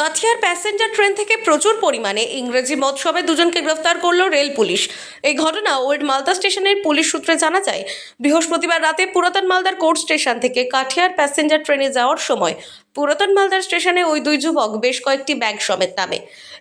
Katihar passenger train থেকে প্রচুর পরিমাণে ইংরেজি মৎসবে দুজনকে গ্রেফতার করল রেল পুলিশ। এই ঘটনা ওল্ড মালদা স্টেশনের পুলিশ সূত্রে জানা যায়, বৃহস্পতিবার রাতে পুরাতন মালদার কোর্ট স্টেশন থেকে কাঠিয়ার প্যাসেঞ্জার ট্রেনে যাওয়ার সময় পুরাতন মালদার স্টেশনে ওই দুই যুবক বেশ কয়েকটি ব্যাগ সমেত নামে।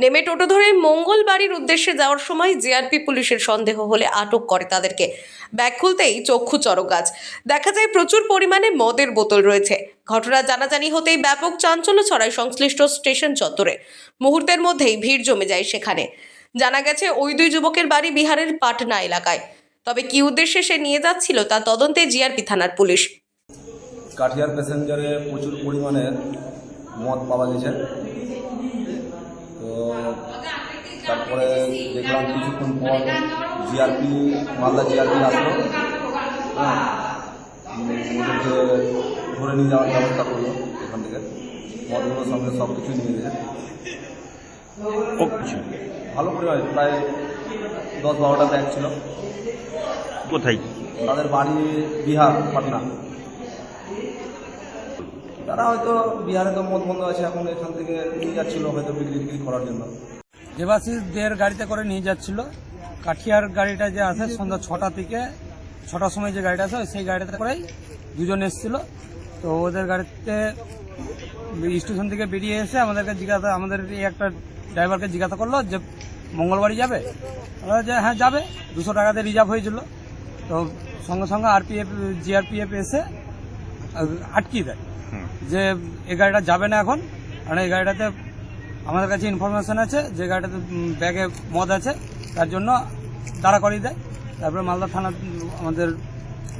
নেমে টোটো ধরে মঙ্গলবাড়ির উদ্দেশ্যে যাওয়ার সময় জিআরপি পুলিশের সন্দেহ হলে আটক করে তাদেরকে। ব্যাগ খুলতেই চক্ষু চরগাছ। দেখা যায় প্রচুর পরিমাণে মদের বোতল রয়েছে। ঘটনা জানাজানি হতেই ব্যাপক চাঞ্চল্য ছড়ায় সংশ্লিষ্ট স্টেশন চত্বরে। মুহূর্তের মধ্যেই ভিড় জমে যায় সেখানে। জানা গেছে, ওই দুই যুবকের বাড়ি বিহারের পাটনা এলাকায়। তবে কি উদ্দেশ্যে সে নিয়ে যাচ্ছিল তা তদন্তে জিআরপি থানার পুলিশ। কাঠিয়ার প্যাসেঞ্জারে প্রচুর পরিমাণে মদ পাওয়া গেছে। তো তারপরে দেখলাম কিছুক্ষণ পর জিআরপি মালদা জিআরপি আসলো। হ্যাঁ ওদেরকে ধরে নিয়ে যাওয়ার ব্যবস্থা করল এখান থেকে। মদগুলোর সঙ্গে সব কিছু নিয়ে গেছে। ভালো পরিমাণে প্রায় দশ বারোটা ব্যাগ ছিল। কোথায়? তাদের বাড়ি বিহার পাটনা। তারা হয়তো বিহারে তো মদ বন্ধ আছে, এখন এখান থেকে নিয়ে যাচ্ছিল হয়তো বিক্রি বিক্রি করার জন্য। দেবাশিসদের গাড়িতে করে নিয়ে যাচ্ছিল। কাঠিয়ার গাড়িটা যে আছে, সন্ধ্যা ছটা থেকে ছটার সময় যে গাড়িটা আছে, সেই গাড়িতে করেই দুজন এসেছিল। তো ওদের গাড়িতে স্টেশন থেকে বেরিয়ে এসে আমাদেরকে জিজ্ঞাসা, আমাদের একটা ড্রাইভারকে জিজ্ঞাসা করল যে, মঙ্গলবারই যাবে? যে হ্যাঁ যাবে। দুশো টাকাতে রিজার্ভ হয়েছিল। তো সঙ্গে সঙ্গে আরপিএফ জিআরপিএফ এসে আটকিয়ে দেয়। যে এই গাড়িটা যাবে না এখন কারণ এই গাড়িটাতে আমাদের কাছে ইনফরমেশন আছে যে গাড়িটাতে ব্যাগে মদ আছে তার জন্য দাঁড়া করিয়ে দেয়। তারপরে মালদা থানার আমাদের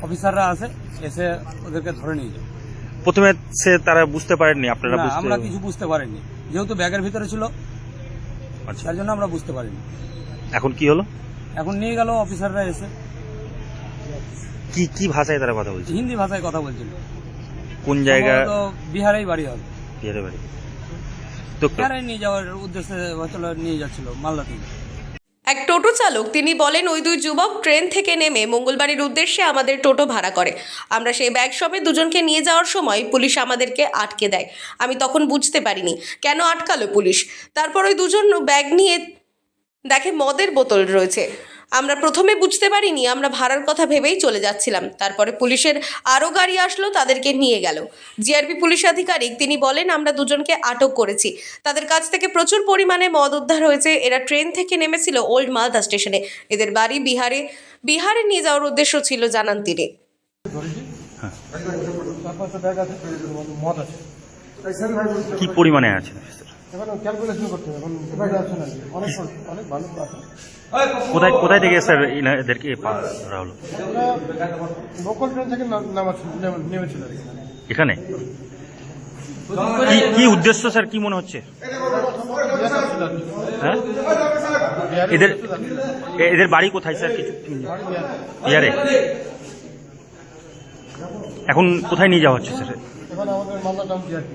অফিসাররা আসে এসে ওদেরকে ধরে নিয়ে যায়। প্রথমে সে তারা বুঝতে পারেননি আপনারা আমরা কিছু বুঝতে পারিনি। যেহেতু ব্যাগের ভিতরে ছিল আচ্ছা। তার জন্য আমরা বুঝতে পারিনি। এখন কি হলো? এখন নিয়ে গেল অফিসাররা এসে। কি কি ভাষায় তারা কথা বলছে? হিন্দি ভাষায় কথা বলছিল। কোন জায়গা? বিহারেই বাড়ি হবে। বিহারে বাড়ি। তো বিহারে নিয়ে যাওয়ার উদ্দেশ্যে হয়তো নিয়ে যাচ্ছিল মালদা থেকে। এক টোটো চালক তিনি বলেন ওই দুই যুবক ট্রেন থেকে নেমে মঙ্গলবাড়ির উদ্দেশ্যে আমাদের টোটো ভাড়া করে। আমরা সেই ব্যাগ সবে দুজনকে নিয়ে যাওয়ার সময় পুলিশ আমাদেরকে আটকে দেয়। আমি তখন বুঝতে পারিনি কেন আটকালো পুলিশ? তারপর ওই দুজন ব্যাগ নিয়ে দেখে মদের বোতল রয়েছে। আমরা প্রথমে বুঝতে পারিনি, আমরা ভাড়ার কথা ভেবেই চলে যাচ্ছিলাম। তারপরে পুলিশের আরও গাড়ি আসলো, তাদেরকে নিয়ে গেল। জিআরপি পুলিশ আধিকারিক, তিনি বলেন, আমরা দুজনকে আটক করেছি। তাদের কাছ থেকে প্রচুর পরিমাণে মদ উদ্ধার হয়েছে। এরা ট্রেন থেকে নেমেছিল ওল্ড মালদা স্টেশনে। এদের বাড়ি বিহারে বিহারে নিয়ে যাওয়ার উদ্দেশ্য ছিল, জানান তিনি। কি পরিমাণে আছে? এখন ক্যালকুলেশন করতে হবে এখন বাইরে আছে না। অনেক অনেক ভালো আছে কোথায় কোথায় থেকে স্যার এদেরকে পা- ধরা হলো লোকাল ট্রেন থেকে নামা নেমেছিল এখানে? কি উদ্দেশ্য স্যার? কি মনে হচ্ছে? হ্যাঁ? এদের এদের বাড়ি কোথায় স্যার? কিছু বিহারে? এখন কোথায় নিয়ে যাওয়া হচ্ছে স্যার এখন আমাদের মালদা টাউন জিআরপি